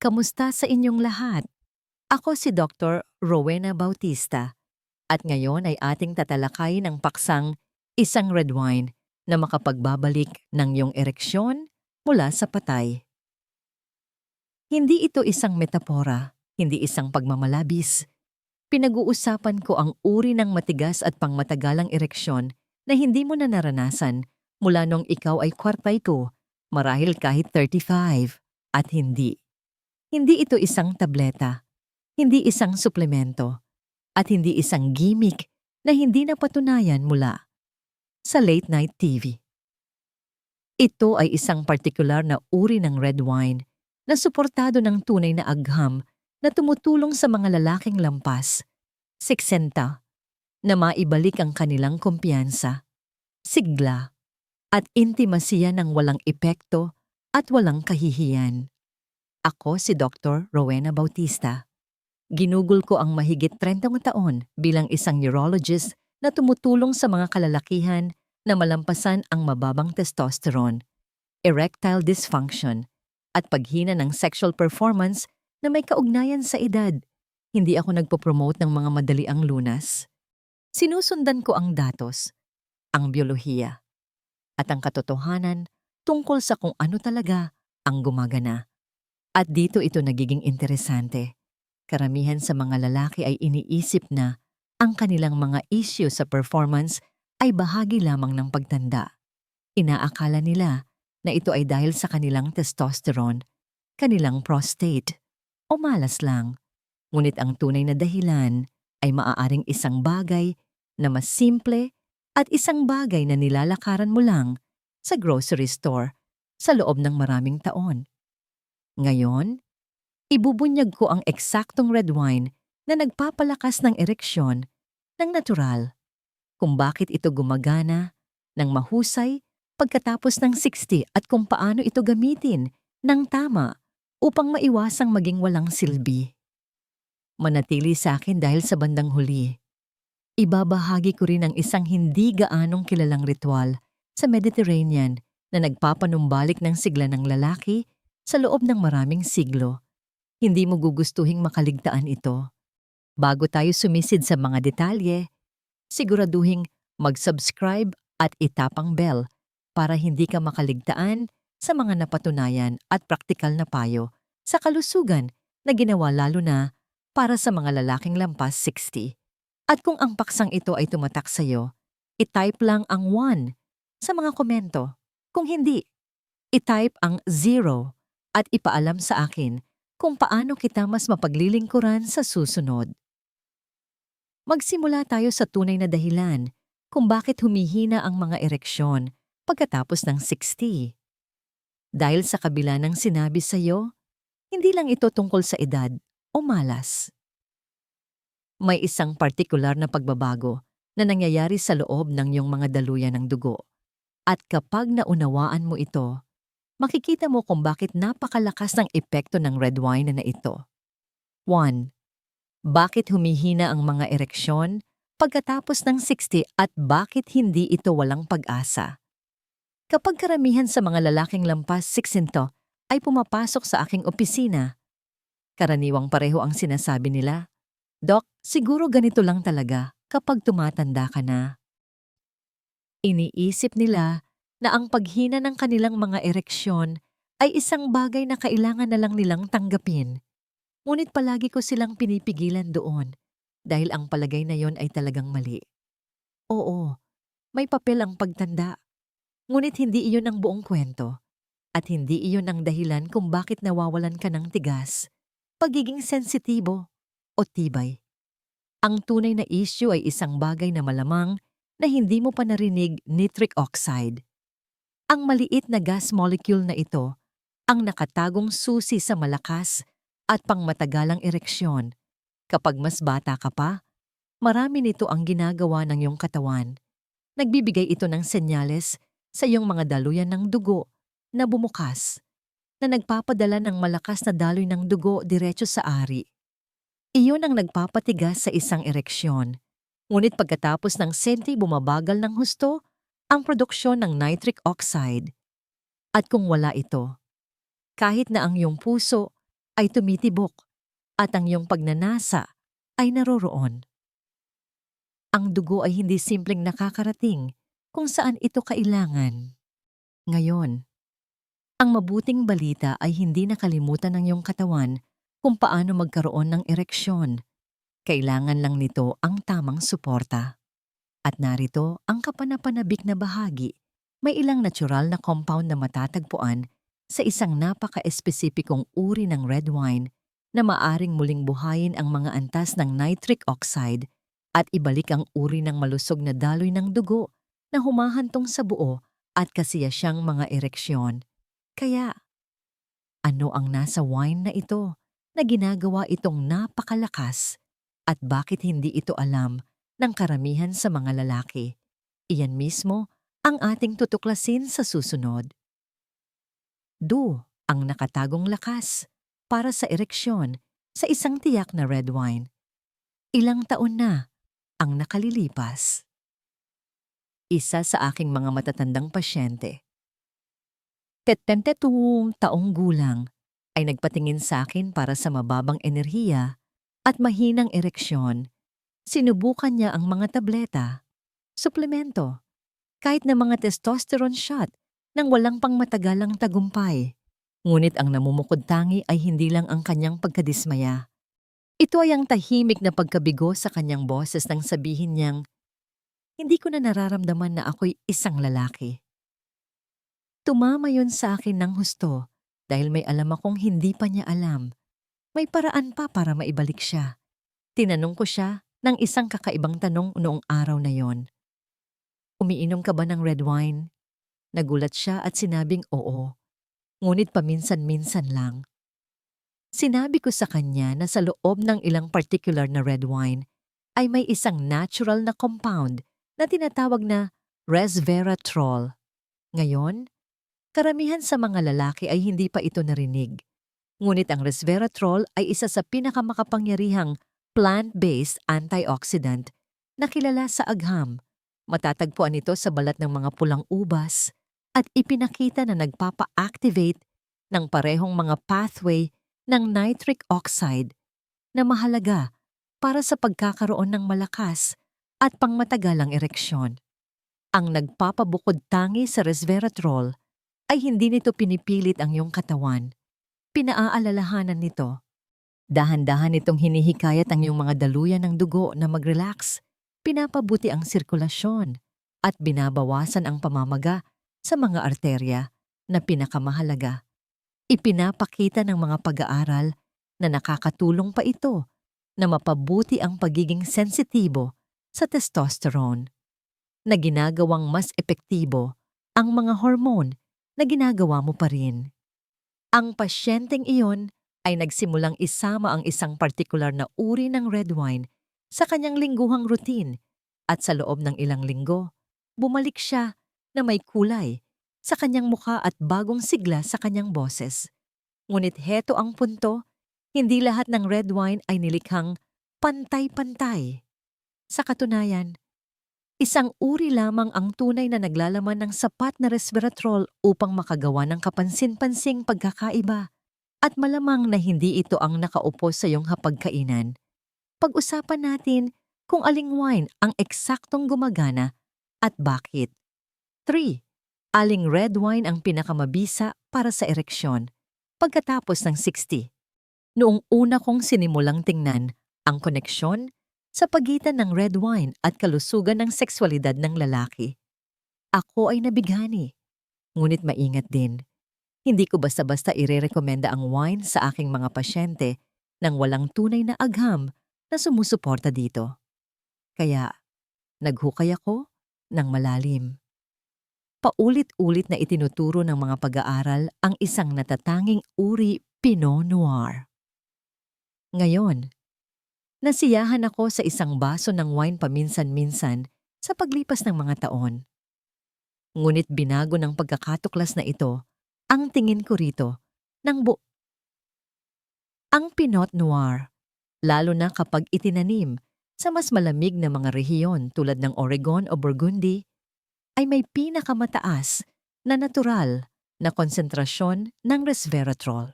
Kamusta sa inyong lahat? Ako si Dr. Rowena Bautista at ngayon ay ating tatalakay ng paksang isang red wine na makapagbabalik ng iyong ereksyon mula sa patay. Hindi ito isang metapora, hindi isang pagmamalabis. Pinag-uusapan ko ang uri ng matigas at pangmatagalang ereksyon na hindi mo na naranasan mula nung ikaw ay kwartay ko, marahil kahit 35, at hindi. Hindi ito isang tableta, hindi isang suplemento, at hindi isang gimmick na hindi napatunayan mula sa late night TV. Ito ay isang partikular na uri ng red wine na suportado ng tunay na agham na tumutulong sa mga lalaking lampas, siksenta, na maibalik ang kanilang kumpiyansa, sigla, at intimasiya ng walang epekto at walang kahihiyan. Ako si Dr. Rowena Bautista. Ginugol ko ang mahigit 30 taon bilang isang neurologist na tumutulong sa mga kalalakihan na malampasan ang mababang testosterone, erectile dysfunction, at paghina ng sexual performance na may kaugnayan sa edad. Hindi ako nagpo-promote ng mga madaliang lunas. Sinusundan ko ang datos, ang biolohiya, at ang katotohanan tungkol sa kung ano talaga ang gumagana. At dito ito nagiging interesante. Karamihan sa mga lalaki ay iniisip na ang kanilang mga issue sa performance ay bahagi lamang ng pagtanda. Inaakala nila na ito ay dahil sa kanilang testosterone, kanilang prostate, o malas lang. Ngunit ang tunay na dahilan ay maaaring isang bagay na mas simple at isang bagay na nilalakaran mo lang sa grocery store sa loob ng maraming taon. Ngayon, ibubunyag ko ang eksaktong red wine na nagpapalakas ng ereksyon ng natural kung bakit ito gumagana ng mahusay pagkatapos ng 60 at kung paano ito gamitin ng tama upang maiwasang maging walang silbi. Manatili sa akin dahil sa bandang huli. Ibabahagi ko rin ang isang hindi gaanong kilalang ritual sa Mediterranean na nagpapanumbalik ng sigla ng lalaki sa loob ng maraming siglo. Hindi mo gugustuhing makaligtaan ito. Bago tayo sumisid sa mga detalye, siguraduhing mag-subscribe at itapang bell para hindi ka makaligtaan sa mga napatunayan at praktikal na payo sa kalusugan na ginawa lalo na para sa mga lalaking lampas 60. At kung ang paksang ito ay tumatak sa iyo, i-type lang ang 1 sa mga komento. Kung hindi, i-type ang 0 at ipaalam sa akin kung paano kita mas mapaglilingkuran sa susunod. Magsimula tayo sa tunay na dahilan kung bakit humihina ang mga ereksyon pagkatapos ng 60. Dahil sa kabila ng sinabi sa iyo, hindi lang ito tungkol sa edad o malas. May isang partikular na pagbabago na nangyayari sa loob ng iyong mga daluyan ng dugo. At kapag naunawaan mo ito, makikita mo kung bakit napakalakas ng epekto ng red wine na ito. 1. Bakit humihina ang mga ereksyon pagkatapos ng 60 at bakit hindi ito walang pag-asa? Kapag karamihan sa mga lalaking lampas 60 ay pumapasok sa aking opisina, karaniwang pareho ang sinasabi nila, Dok, siguro ganito lang talaga kapag tumatanda ka na. Iniisip nila na ang paghina ng kanilang mga ereksyon ay isang bagay na kailangan na lang nilang tanggapin Ngunit palagi ko silang pinipigilan doon dahil ang palagay na yon ay talagang mali. Oo, may papel ang pagtanda. Ngunit hindi iyon ang buong kwento. At hindi iyon ang dahilan kung bakit nawawalan ka ng tigas, pagiging sensitibo o tibay. Ang tunay na issue ay isang bagay na malamang na hindi mo pa narinig nitric oxide. Ang maliit na gas molecule na ito ang nakatagong susi sa malakas at pangmatagalang ereksyon. Kapag mas bata ka pa, marami nito ang ginagawa ng iyong katawan. Nagbibigay ito ng senyales sa iyong mga daluyan ng dugo na bumukas, na nagpapadala ng malakas na daloy ng dugo diretso sa ari. Iyon ang nagpapatigas sa isang ereksyon. Ngunit pagkatapos ng senti bumabagal ng husto ang produksyon ng nitric oxide. At kung wala ito, kahit na ang iyong puso ay tumitibok at ang iyong pagnanasa ay naroroon. Ang dugo ay hindi simpleng nakakarating kung saan ito kailangan. Ngayon, ang mabuting balita ay hindi nakalimutan ng iyong katawan kung paano magkaroon ng ereksyon. Kailangan lang nito ang tamang suporta. At narito ang kapanapanabik na bahagi. May ilang natural na compound na matatagpuan sa isang napaka-espesipikong uri ng red wine na maaring muling buhayin ang mga antas ng nitric oxide at ibalik ang uri ng malusog na daloy ng dugo na humahantong sa buo at kasiyasyang mga ereksyon. Kaya, ano ang nasa wine na ito na ginagawa itong napakalakas at bakit hindi ito alam ng karamihan sa mga lalaki? Iyan mismo ang ating tutuklasin sa susunod. Do ang nakatagong lakas para sa ereksyon sa isang tiyak na red wine. Ilang taon na ang nakalilipas. Isa sa aking mga matatandang pasyente. Tetentetong taong gulang ay nagpatingin sa akin para sa mababang enerhiya at mahinang ereksyon. Sinubukan niya ang mga tableta, suplemento, kahit na mga testosterone shot nang walang pangmatagalang tagumpay. Ngunit ang namumukod tangi ay hindi lang ang kanyang pagkadismaya. Ito ay ang tahimik na pagkabigo sa kanyang boses nang sabihin niyang, Hindi ko na nararamdaman na ako'y isang lalaki. Tumama yon sa akin ng husto dahil may alam akong hindi pa niya alam. May paraan pa para maibalik siya. Tinanong ko siya ng isang kakaibang tanong noong araw na yon. Umiinom ka ba ng red wine? Nagulat siya at sinabing oo. Ngunit paminsan-minsan lang. Sinabi ko sa kanya na sa loob ng ilang particular na red wine ay may isang natural na compound na tinatawag na resveratrol. Ngayon, karamihan sa mga lalaki ay hindi pa ito narinig. Ngunit ang resveratrol ay isa sa pinakamakapangyarihang plant-based antioxidant na kilala sa agham. Matatagpuan ito sa balat ng mga pulang ubas at ipinakita na nagpapa-activate ng parehong mga pathway ng nitric oxide na mahalaga para sa pagkakaroon ng malakas at pangmatagalang ereksyon. Ang nagpapabukod tangi sa resveratrol ay hindi nito pinipilit ang iyong katawan. Pinaaalalahanan nito. Dahan-dahan itong hinihikayat ang iyong mga daluyan ng dugo na mag-relax, pinapabuti ang sirkulasyon, at binabawasan ang pamamaga sa mga arterya na pinakamahalaga. Ipinapakita ng mga pag-aaral na nakakatulong pa ito na mapabuti ang pagiging sensitibo sa testosterone, na ginagawang mas epektibo ang mga hormone na ginagawa mo pa rin. Ang pasyenteng iyon ay nagsimulang isama ang isang partikular na uri ng red wine sa kanyang lingguhang routine at sa loob ng ilang linggo, bumalik siya na may kulay sa kanyang mukha at bagong sigla sa kanyang boses. Ngunit heto ang punto, hindi lahat ng red wine ay nilikhang pantay-pantay. Sa katunayan, isang uri lamang ang tunay na naglalaman ng sapat na resveratrol upang makagawa ng kapansin-pansing pagkakaiba at malamang na hindi ito ang nakaupo sa iyong hapagkainan. Pag-usapan natin kung aling wine ang eksaktong gumagana at bakit. 3. Aling red wine ang pinakamabisa para sa ereksyon pagkatapos ng 60. Noong una kong sinimulang tingnan ang koneksyon sa pagitan ng red wine at kalusugan ng sexualidad ng lalaki. Ako ay nabighani. Ngunit maingat din. Hindi ko basta-basta irerekomenda ang wine sa aking mga pasyente nang walang tunay na agham na sumusuporta dito. Kaya, naghukay ako ng malalim. Paulit-ulit na itinuturo ng mga pag-aaral ang isang natatanging uri Pinot Noir. Ngayon, Nasiyahan ako sa isang baso ng wine paminsan-minsan sa paglipas ng mga taon. Ngunit binago ng pagkakatuklas na ito ang tingin ko rito ng bu... Ang Pinot Noir, lalo na kapag itinanim sa mas malamig na mga rehiyon tulad ng Oregon o Burgundy, ay may pinakamataas na natural na konsentrasyon ng resveratrol.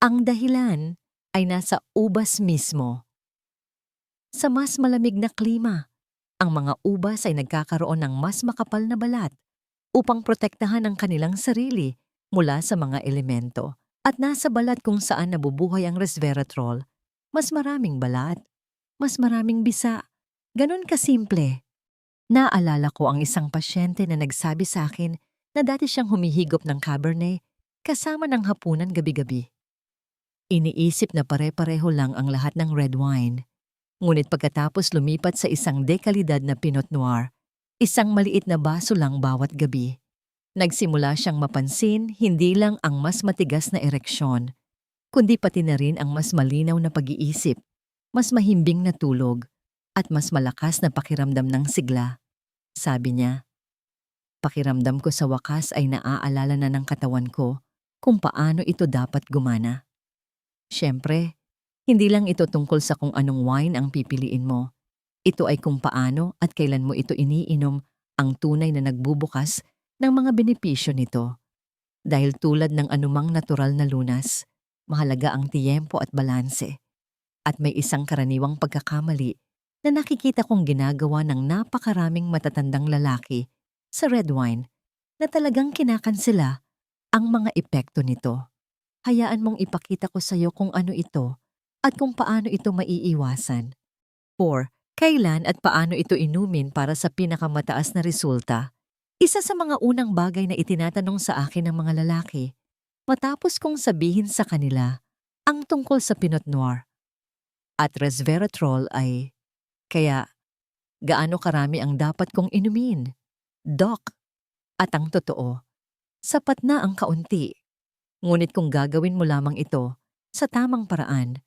Ang dahilan ay nasa ubas mismo. Sa mas malamig na klima, ang mga ubas ay nagkakaroon ng mas makapal na balat upang protektahan ang kanilang sarili mula sa mga elemento. At nasa balat kung saan nabubuhay ang resveratrol, mas maraming balat, mas maraming bisa. Ganon kasimple. Naalala ko ang isang pasyente na nagsabi sa akin na dati siyang humihigop ng Cabernet kasama ng hapunan gabi-gabi. Iniisip na pare-pareho lang ang lahat ng red wine. Ngunit pagkatapos lumipat sa isang dekalidad na Pinot Noir, isang maliit na baso lang bawat gabi. Nagsimula siyang mapansin hindi lang ang mas matigas na ereksyon, kundi pati na rin ang mas malinaw na pag-iisip, mas mahimbing na tulog, at mas malakas na pakiramdam ng sigla. Sabi niya, Pakiramdam ko sa wakas ay naaalala na ng katawan ko kung paano ito dapat gumana. Siyempre, hindi lang ito tungkol sa kung anong wine ang pipiliin mo. Ito ay kung paano at kailan mo ito iniinom ang tunay na nagbubukas ng mga benepisyo nito. Dahil tulad ng anumang natural na lunas, mahalaga ang tiyempo at balanse. At may isang karaniwang pagkakamali na nakikita kong ginagawa ng napakaraming matatandang lalaki sa red wine na talagang kinakansela ang mga epekto nito. Hayaan mong ipakita ko sa iyo kung ano ito at kung paano ito maiiwasan. 4. Kailan at paano ito inumin para sa pinakamataas na resulta? Isa sa mga unang bagay na itinatanong sa akin ng mga lalaki, matapos kong sabihin sa kanila ang tungkol sa Pinot Noir. At resveratrol ay, kaya, gaano karami ang dapat kong inumin? Doc, at ang totoo, sapat na ang kaunti. Ngunit kung gagawin mo lamang ito sa tamang paraan,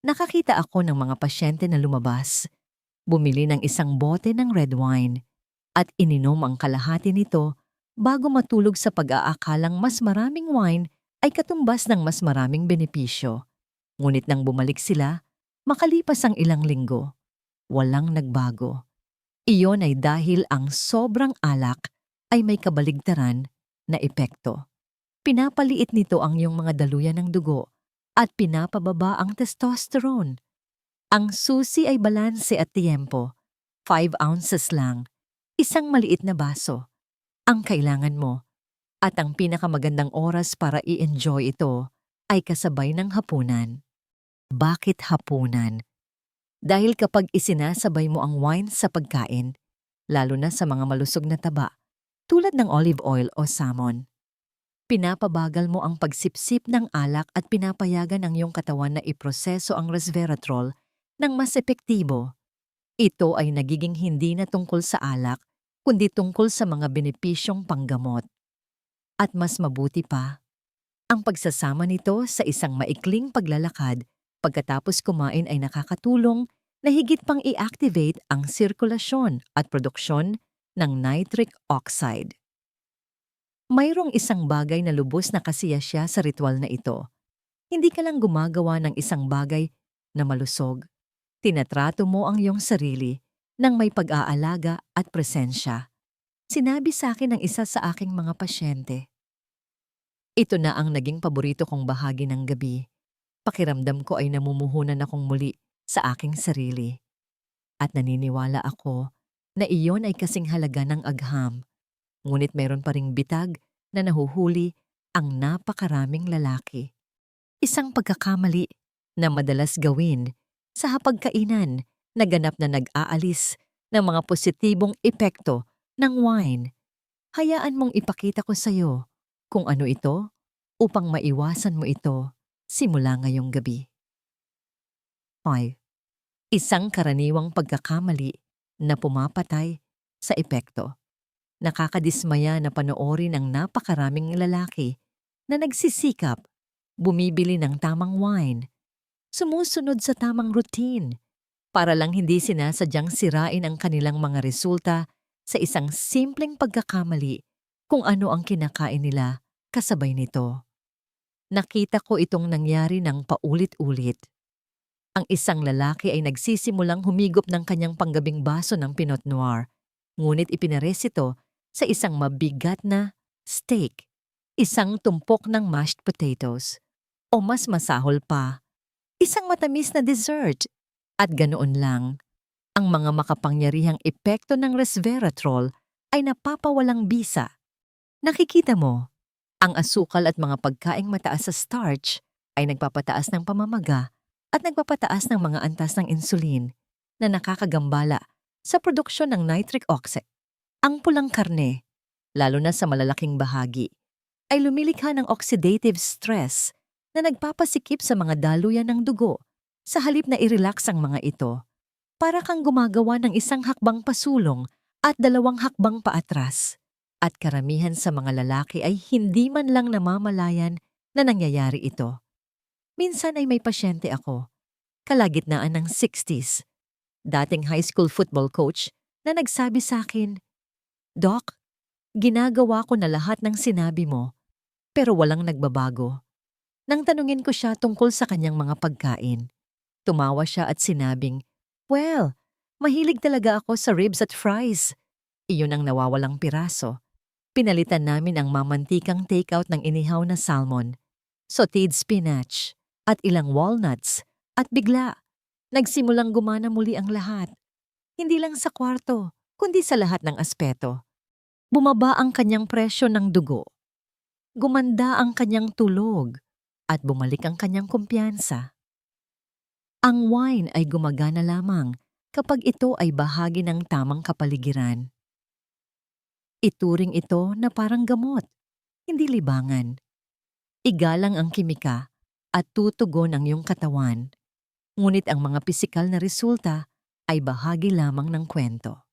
nakakita ako ng mga pasyente na lumabas, bumili ng isang bote ng red wine, at ininom ang kalahati nito bago matulog sa pag-aakalang mas maraming wine ay katumbas ng mas maraming benepisyo. Ngunit nang bumalik sila, makalipas ang ilang linggo, walang nagbago. Iyon ay dahil ang sobrang alak ay may kabaligtaran na epekto. Pinapaliit nito ang iyong mga daluyan ng dugo at pinapababa ang testosterone. Ang susi ay balanse at tiempo. 5 ounces lang isang maliit na baso ang kailangan mo at ang pinakamagandang oras para i-enjoy ito ay kasabay ng hapunan. Bakit hapunan? Dahil kapag isinasabay mo ang wine sa pagkain, lalo na sa mga malusog na taba, tulad ng olive oil o salmon, pinapabagal mo ang pagsipsip ng alak at pinapayagan ang iyong katawan na iproseso ang resveratrol ng mas epektibo. Ito ay nagiging hindi na tungkol sa alak, kundi tungkol sa mga benepisyong panggamot. At mas mabuti pa, ang pagsasama nito sa isang maikling paglalakad pagkatapos kumain ay nakakatulong na higit pang i-activate ang sirkulasyon at produksyon ng nitric oxide. Mayroong isang bagay na lubos na kasiya siya sa ritual na ito. Hindi ka lang gumagawa ng isang bagay na malusog. Tinatrato mo ang iyong sarili ng may pag-aalaga at presensya. Sinabi sa akin ng isa sa aking mga pasyente. Ito na ang naging paborito kong bahagi ng gabi. Pakiramdam ko ay namumuhunan akong muli sa aking sarili. At naniniwala ako na iyon ay kasing halaga ng agham. Ngunit mayroon pa ring bitag na nahuhuli ang napakaraming lalaki. Isang pagkakamali na madalas gawin sa hapagkainan na ganap na nag-aalis ng mga positibong epekto ng wine. Hayaan mong ipakita ko sa iyo kung ano ito upang maiwasan mo ito simula ngayong gabi. 5. Isang karaniwang pagkakamali na pumapatay sa epekto. Nakakadismaya na panoorin ang napakaraming lalaki na nagsisikap, bumibili ng tamang wine, sumusunod sa tamang routine, para lang hindi sinasadyang sirain ang kanilang mga resulta sa isang simpleng pagkakamali kung ano ang kinakain nila kasabay nito. Nakita ko itong nangyari ng paulit-ulit. Ang isang lalaki ay nagsisimulang humigop ng kanyang panggabing baso ng Pinot Noir, ngunit ipinares ito sa isang mabigat na steak, isang tumpok ng mashed potatoes, O mas masahol pa, isang matamis na dessert. At ganoon lang, ang mga makapangyarihang epekto ng resveratrol ay napapawalang bisa. Nakikita mo, ang asukal at mga pagkaing mataas sa starch ay nagpapataas ng pamamaga at nagpapataas ng mga antas ng insulin na nakakagambala sa produksyon ng nitric oxide. Ang pulang karne, lalo na sa malalaking bahagi, ay lumilikha ng oxidative stress na nagpapasikip sa mga daluyan ng dugo sa halip na i-relax ang mga ito. Para kang gumagawa ng isang hakbang pasulong at dalawang hakbang paatras. At karamihan sa mga lalaki ay hindi man lang namamalayan na nangyayari ito. Minsan ay may pasyente ako, kalagitnaan ng 60s, dating high school football coach na nagsabi sa akin, Doc, ginagawa ko na lahat ng sinabi mo, pero walang nagbabago. Nang tanungin ko siya tungkol sa kanyang mga pagkain, tumawa siya at sinabing, Well, mahilig talaga ako sa ribs at fries. Iyon ang nawawalang piraso. Pinalitan namin ang mamantikang takeout ng inihaw na salmon, sauteed spinach, at ilang walnuts, at bigla, nagsimulang gumana muli ang lahat. Hindi lang sa kwarto, kundi sa lahat ng aspeto. Bumaba ang kanyang presyo ng dugo. Gumanda ang kanyang tulog at bumalik ang kanyang kumpiyansa. Ang wine ay gumagana lamang kapag ito ay bahagi ng tamang kapaligiran. Ituring ito na parang gamot, hindi libangan. Igalang ang kimika at tutugon ang iyong katawan, ngunit ang mga pisikal na resulta ay bahagi lamang ng kwento.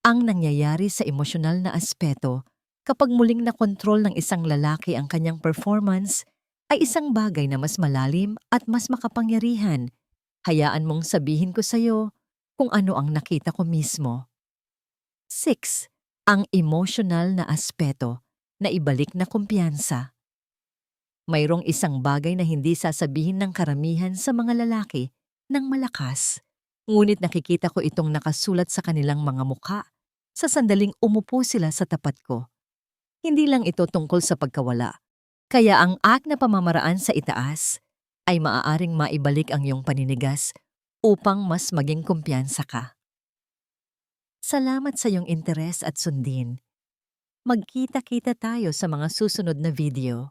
Ang nangyayari sa emosyonal na aspeto kapag muling nakontrol ng isang lalaki ang kanyang performance ay isang bagay na mas malalim at mas makapangyarihan. Hayaan mong sabihin ko sa'yo kung ano ang nakita ko mismo. 6. Ang emosyonal na aspeto na ibalik na kumpiyansa. Mayroong isang bagay na hindi sasabihin ng karamihan sa mga lalaki ng malakas. Ngunit nakikita ko itong nakasulat sa kanilang mga muka sa sandaling umupo sila sa tapat ko. Hindi lang ito tungkol sa pagkawala. Kaya ang act na pamamaraan sa itaas ay maaaring maibalik ang iyong paninigas upang mas maging kumpiyansa ka. Salamat sa iyong interes at sundin. Magkita-kita tayo sa mga susunod na video.